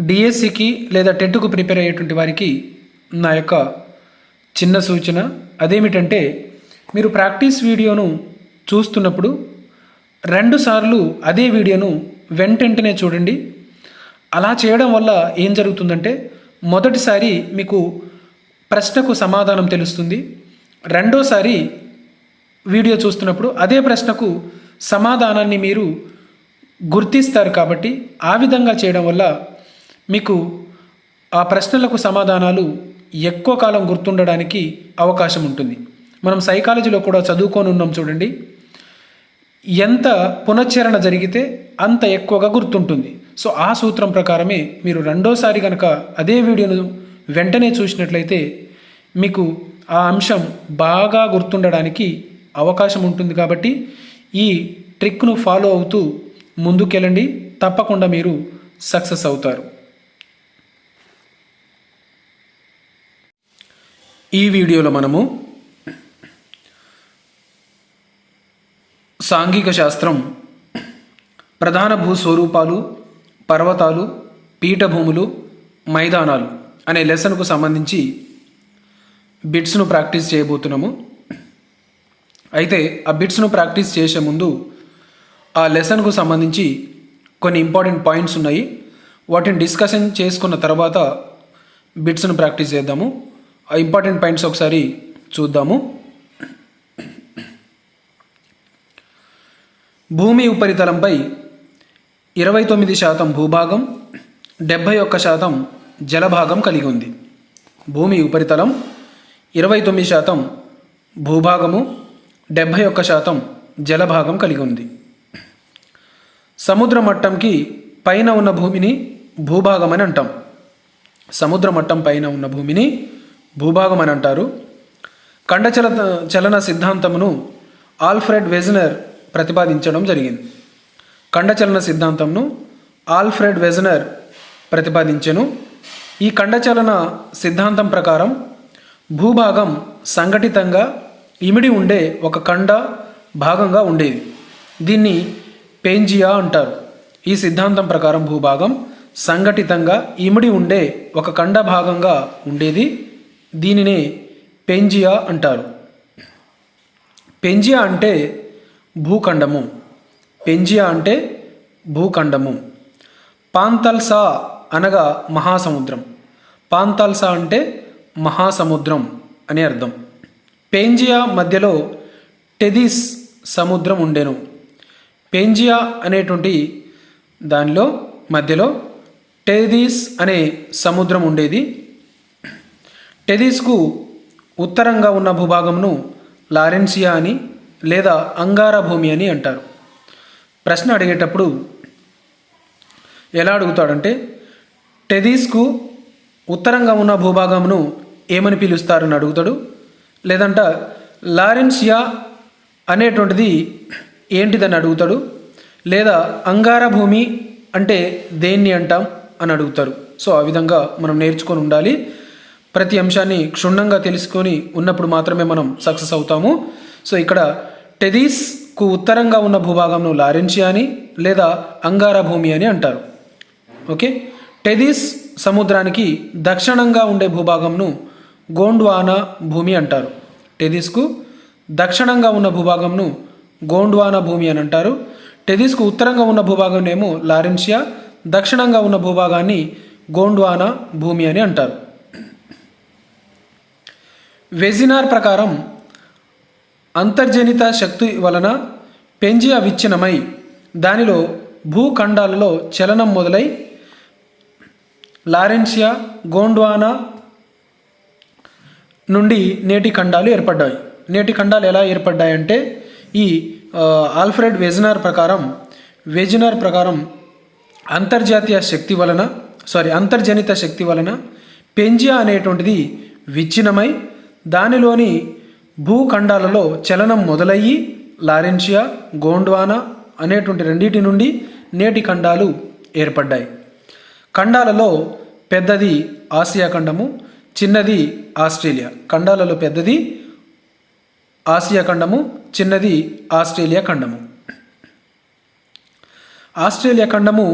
డిఎస్సికి లేదా టెట్కు ప్రిపేర్ అయ్యేటువంటి వారికి నా యొక్క చిన్న సూచన. అదేమిటంటే మీరు ప్రాక్టీస్ వీడియోను చూస్తున్నప్పుడు రెండుసార్లు అదే వీడియోను వెంటనే చూడండి. అలా చేయడం వల్ల ఏం జరుగుతుందంటే మొదటిసారి మీకు ప్రశ్నకు సమాధానం తెలుస్తుంది. రెండోసారి వీడియో చూస్తున్నప్పుడు అదే ప్రశ్నకు సమాధానాన్ని మీరు గుర్తిస్తారు కాబట్టి ఆ విధంగా చేయడం వల్ల మీకు ఆ ప్రశ్నలకు సమాధానాలు ఎక్కువ కాలం గుర్తుండడానికి అవకాశం ఉంటుంది. మనం సైకాలజీలో కూడా చదువుకొని ఉన్నాం చూడండి. ఎంత పునశ్చరణ జరిగితే అంత ఎక్కువగా గుర్తుంటుంది. సో ఆ సూత్రం ప్రకారమే మీరు రెండోసారి కనుక అదే వీడియోను వెంటనే చూసినట్లయితే మీకు ఆ అంశం బాగా గుర్తుండడానికి అవకాశం ఉంటుంది కాబట్టి ఈ ట్రిక్ను ఫాలో అవుతూ ముందుకెళ్ళండి. తప్పకుండా మీరు సక్సెస్ అవుతారు. ఈ వీడియోలో మనము సాంఘిక శాస్త్రం ప్రధాన భూస్వరూపాలు పర్వతాలు పీఠభూములు మైదానాలు అనే లెసన్కు సంబంధించి బిట్స్ను ప్రాక్టీస్ చేయబోతున్నాము. అయితే ఆ బిట్స్ను ప్రాక్టీస్ చేసే ముందు ఆ లెసన్కు సంబంధించి కొన్ని ఇంపార్టెంట్ పాయింట్స్ ఉన్నాయి. వాటిని డిస్కషన్ చేసుకున్న తర్వాత బిట్స్ను ప్రాక్టీస్ చేద్దాము. ఇంపార్టెంట్ పాయింట్స్ ఒకసారి చూద్దాము. భూమి ఉపరితలంపై ఇరవై తొమ్మిది శాతం భూభాగం డెబ్భై ఒక్క శాతం జలభాగం కలిగి ఉంది. భూమి ఉపరితలం ఇరవై తొమ్మిది శాతం భూభాగము డెబ్భై ఒక్క శాతం జలభాగం కలిగి ఉంది. సముద్ర మట్టంకి పైన ఉన్న భూమిని భూభాగం అని అంటాం. సముద్ర మట్టం పైన ఉన్న భూమిని భూభాగం అని అంటారు. ఖండచల చలన సిద్ధాంతమును ఆల్ఫ్రెడ్ వెజనర్ ప్రతిపాదించడం జరిగింది. ఖండచలన సిద్ధాంతంను ఆల్ఫ్రెడ్ వెజనర్ ప్రతిపాదించెను. ఈ ఖండచలన సిద్ధాంతం ప్రకారం భూభాగం సంఘటితంగా ఇమిడి ఉండే ఒక ఖండ భాగంగా ఉండేది. దీన్ని పెంజియా అంటారు. ఈ సిద్ధాంతం ప్రకారం భూభాగం సంఘటితంగా ఇమిడి ఉండే ఒక ఖండ భాగంగా ఉండేది. దీనినే పెంజియా అంటారు. పెంజియా అంటే భూఖండము. పెంజియా అంటే భూఖండము. పాంతల్సా అనగా మహాసముద్రం. పాంతల్సా అంటే మహాసముద్రం అని అర్థం. పెంజియా మధ్యలో టెదిస్ సముద్రం ఉండెను. పెంజియా అనేటువంటి దానిలో మధ్యలో టెదిస్ అనే సముద్రం ఉండేది. టెదిస్కు ఉత్తరంగా ఉన్న భూభాగంను లారెన్సియా అని లేదా అంగారా భూమి అని అంటారు. ప్రశ్న అడిగేటప్పుడు ఎలా అడుగుతాడంటే టెదీస్కు ఉత్తరంగా ఉన్న భూభాగంను ఏమని పిలుస్తారని అడుగుతాడు. లేదంట లారెన్సియా అనేటువంటిది ఏంటిదని అడుగుతాడు. లేదా అంగార భూమి అంటే దేన్ని అంటాం అని అడుగుతారు. సో ఆ విధంగా మనం నేర్చుకొని ఉండాలి. ప్రతి అంశాన్ని క్షుణ్ణంగా తెలుసుకొని ఉన్నప్పుడు మాత్రమే మనం సక్సెస్ అవుతాము. సో ఇక్కడ టెదీస్కు ఉత్తరంగా ఉన్న భూభాగంను లారెన్షియా అని లేదా అంగారా భూమి అని అంటారు. ఓకే? టెదీస్ సముద్రానికి దక్షిణంగా ఉండే భూభాగంను గోండ్వానా భూమి అంటారు. టెదీస్కు దక్షిణంగా ఉన్న భూభాగంను గోండ్వానా భూమి అని అంటారు. టెదీస్కు ఉత్తరంగా ఉన్న భూభాగం ఏమో లారెన్షియా దక్షిణంగా ఉన్న భూభాగాన్ని గోండ్వానా భూమి అని అంటారు. వెజినార్ ప్రకారం అంతర్జనిత శక్తి వలన పెంజియా విచ్ఛిన్నమై దానిలో భూఖండాలలో చలనం మొదలై లారెన్షియా గోండ్వానా నుండి నేటి ఖండాలు ఏర్పడ్డాయి. నేటి ఖండాలు ఎలా ఏర్పడ్డాయంటే ఈ ఆల్ఫ్రెడ్ వెజినార్ ప్రకారం వెజినార్ ప్రకారం అంతర్జాతీయ శక్తి వలన సారీ అంతర్జనిత శక్తి వలన పెంజియా అనేటువంటిది విచ్ఛిన్నమై దానిలోని భూఖండాలలో చలనం మొదలయ్యి లారెన్షియా గోండ్వానా అనేటువంటి రెండింటి నుండి నేటి ఖండాలు ఏర్పడ్డాయి. ఖండాలలో పెద్దది ఆసియా ఖండము చిన్నది ఆస్ట్రేలియా. ఖండాలలో పెద్దది ఆసియా ఖండము చిన్నది ఆస్ట్రేలియా ఖండము. ఆస్ట్రేలియా ఖండము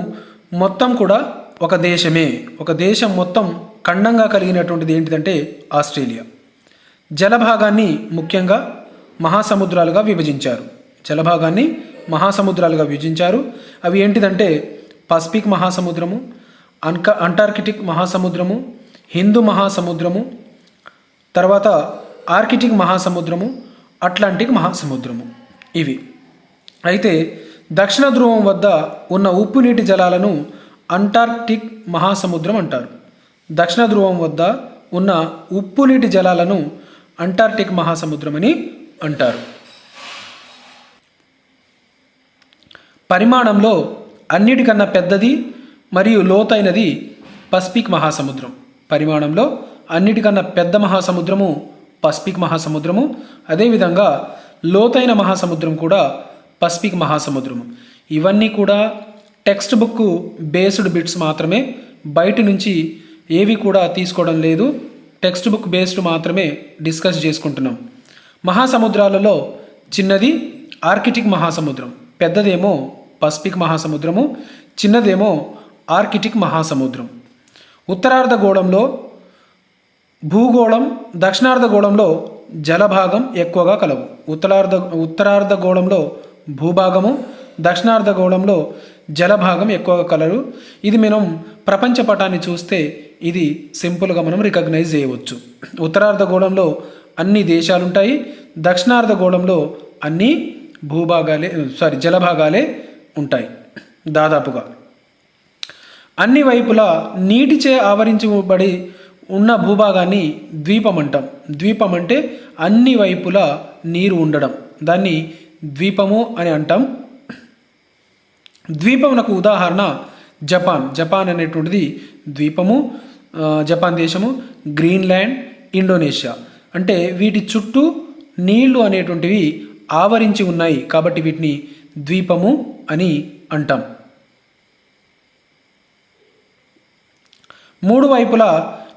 మొత్తం కూడా ఒక దేశమే. ఒక దేశం మొత్తం ఖండంగా కలిగినటువంటిది ఏంటిదంటే ఆస్ట్రేలియా. జలభాగాన్ని ముఖ్యంగా మహాసముద్రాలుగా విభజించారు. జలభాగాన్ని మహాసముద్రాలుగా విభజించారు. అవి ఏంటిదంటే పసిఫిక్ మహాసముద్రము అన్క అంటార్కిటిక్ మహాసముద్రము హిందూ మహాసముద్రము తర్వాత ఆర్కిటిక్ మహాసముద్రము అట్లాంటిక్ మహాసముద్రము. ఇవి. అయితే దక్షిణ ధ్రువం వద్ద ఉన్న ఉప్పు నీటి జలాలను అంటార్క్టిక్ మహాసముద్రం అంటారు. దక్షిణ ధ్రువం వద్ద ఉన్న ఉప్పు నీటి జలాలను అంటార్క్టిక్ మహాసముద్రం అని అంటారు. పరిమాణంలో అన్నిటికన్నా పెద్దది మరియు లోతైనది పసిఫిక్ మహాసముద్రం. పరిమాణంలో అన్నిటికన్నా పెద్ద మహాసముద్రము పసిఫిక్ మహాసముద్రము. అదేవిధంగా లోతైన మహాసముద్రం కూడా పసిఫిక్ మహాసముద్రము. ఇవన్నీ కూడా టెక్స్ట్ బుక్ బేస్డ్ బిట్స్ మాత్రమే. బయట నుంచి ఏవి కూడా తీసుకోవడం లేదు. టెక్స్ట్ బుక్ బేస్డ్ మాత్రమే డిస్కస్ చేసుకుంటున్నాం. మహాసముద్రాలలో చిన్నది ఆర్కిటిక్ మహాసముద్రం పెద్దదేమో పసిఫిక్ మహాసముద్రము చిన్నదేమో ఆర్కిటిక్ మహాసముద్రం. ఉత్తరార్ధగోళంలో భూగోళం దక్షిణార్ధగోళంలో జలభాగం ఎక్కువగా కలవు. ఉత్తరార్ధ ఉత్తరార్ధగోళంలో భూభాగము దక్షిణార్ధగోళంలో జలభాగం ఎక్కువగా కలరు. ఇది మనం ప్రపంచ పటాన్ని చూస్తే ఇది సింపుల్గా మనం రికగ్నైజ్ చేయవచ్చు. ఉత్తరార్ధగోళంలో అన్ని దేశాలు ఉంటాయి దక్షిణార్ధగోళంలో అన్ని భూభాగాలే సారీ జలభాగాలే ఉంటాయి. దాదాపుగా అన్ని వైపులా నీటిచే ఆవరించబడి ఉన్న భూభాగాన్ని ద్వీపం అంటాం ద్వీపం అంటే అన్ని వైపులా నీరు ఉండడం. దాన్ని ద్వీపము అని అంటాం. ద్వీపమునకు ఉదాహరణ జపాన్. జపాన్ అనేటువంటిది ద్వీపము జపాన్ దేశము గ్రీన్లాండ్ ఇండోనేషియా. అంటే వీటి చుట్టూ నీళ్ళు అనేటువంటివి ఆవరించి ఉన్నాయి కాబట్టి వీటిని ద్వీపము అని అంటాం. మూడు వైపులా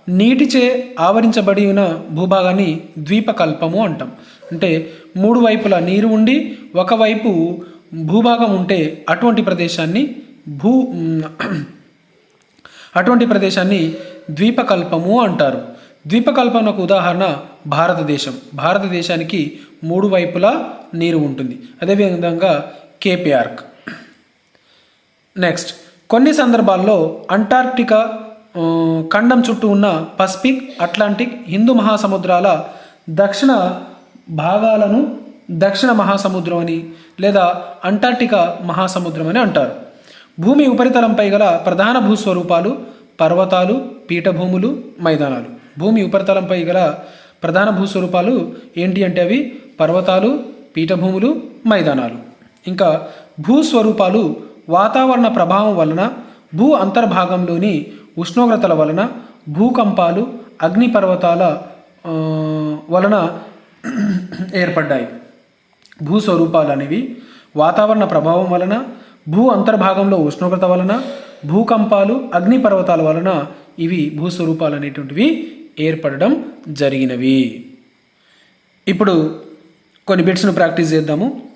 నీటిచే ఆవరించబడి ఉన్న భూభాగాన్ని ద్వీపకల్పము అంటాం. అంటే మూడు వైపులా నీరు ఉండి ఒకవైపు భూభాగం ఉంటే అటువంటి ప్రదేశాన్ని భూ అటువంటి ప్రదేశాన్ని ద్వీపకల్పము అంటారు. ద్వీపకల్పనకు ఉదాహరణ భారతదేశం. భారతదేశానికి మూడు వైపులా నీరు ఉంటుంది. అదేవిధంగా కేపిఆర్క్. నెక్స్ట్ కొన్ని సందర్భాల్లో అంటార్క్టికా ఖండం చుట్టూ ఉన్న పసిఫిక్ అట్లాంటిక్ హిందూ మహాసముద్రాల దక్షిణ భాగాలను దక్షిణ మహాసముద్రం అని లేదా అంటార్క్టికా మహాసముద్రం అని అంటారు. భూమి ఉపరితలంపై గల ప్రధాన భూస్వరూపాలు పర్వతాలు పీఠభూములు మైదానాలు. భూమి ఉపరితలంపై గల ప్రధాన భూస్వరూపాలు ఏంటి అంటే అవి పర్వతాలు పీఠభూములు మైదానాలు. ఇంకా భూస్వరూపాలు వాతావరణ ప్రభావం వలన భూ అంతర్భాగంలోని ఉష్ణోగ్రతల వలన భూకంపాలు అగ్నిపర్వతాల వలన ఏర్పడ్డాయి. భూస్వరూపాలు అనేవి వాతావరణ ప్రభావం వలన భూ అంతర్భాగంలో ఉష్ణోగ్రత వలన భూకంపాలు అగ్నిపర్వతాల వలన ఇవి భూస్వరూపాలు అనేటువంటివి ఏర్పడడం జరిగినవి. ఇప్పుడు కొన్ని బిట్స్ను ప్రాక్టీస్ చేద్దాము.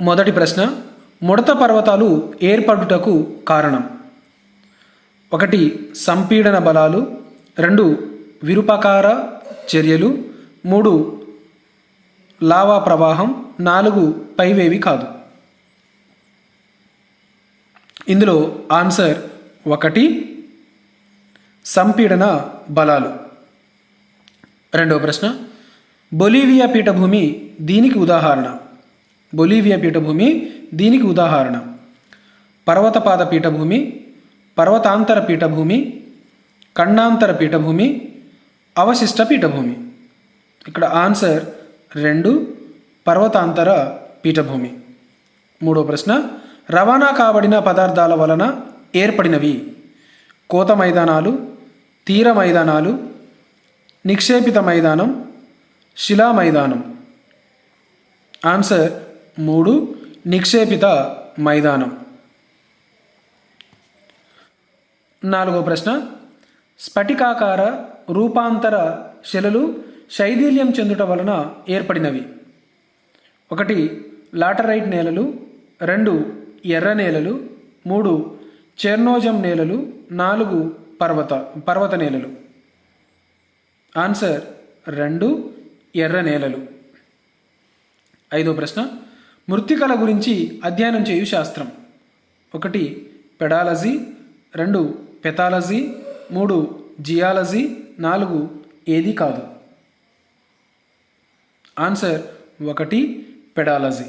మొదటి ప్రశ్న ముడత పర్వతాలు ఏర్పడుటకు కారణం? ఒకటి సంపీడన బలాలు. రెండు విరుపకార చర్యలు. మూడు లావా ప్రవాహం. నాలుగు పైవేవి కాదు. ఇందులో ఆన్సర్ ఒకటి సంపీడన బలాలు. రెండవ ప్రశ్న బొలీవియా పీఠభూమి దీనికి ఉదాహరణ. బొలీవియా పీఠభూమి దీనికి ఉదాహరణ. పర్వతపాద పీఠభూమి పర్వతాంతర పీఠభూమి ఖండాంతర పీఠభూమి అవశిష్ట పీఠభూమి. ఇక్కడ ఆన్సర్ రెండు పర్వతాంతర పీఠభూమి. మూడో ప్రశ్న రవాణా కాబడిన పదార్థాల వలన ఏర్పడినవి. కోత మైదానాలు తీర మైదానాలు నిక్షేపిత మైదానం శిలా మైదానం. ఆన్సర్ మూడు నిక్షేపిత మైదానం. నాలుగో ప్రశ్న. స్ఫటికాకార రూపాంతర శిలలు శైథిల్యం చెందుట వలన ఏర్పడినవి. ఒకటి లాటరైట్ నేలలు. రెండు ఎర్ర నేలలు మూడు చెర్నోజం నేలలు నాలుగు పర్వత పర్వత నేలలు. ఆన్సర్ రెండు ఎర్ర నేలలు. ఐదో ప్రశ్న. మృత్తికల గురించి అధ్యయనం చేయు శాస్త్రం. ఒకటి పెడాలజీ. రెండు పెథాలజీ. మూడు జియాలజీ. నాలుగు ఏది కాదు. ఆన్సర్ ఒకటి పెడాలజీ.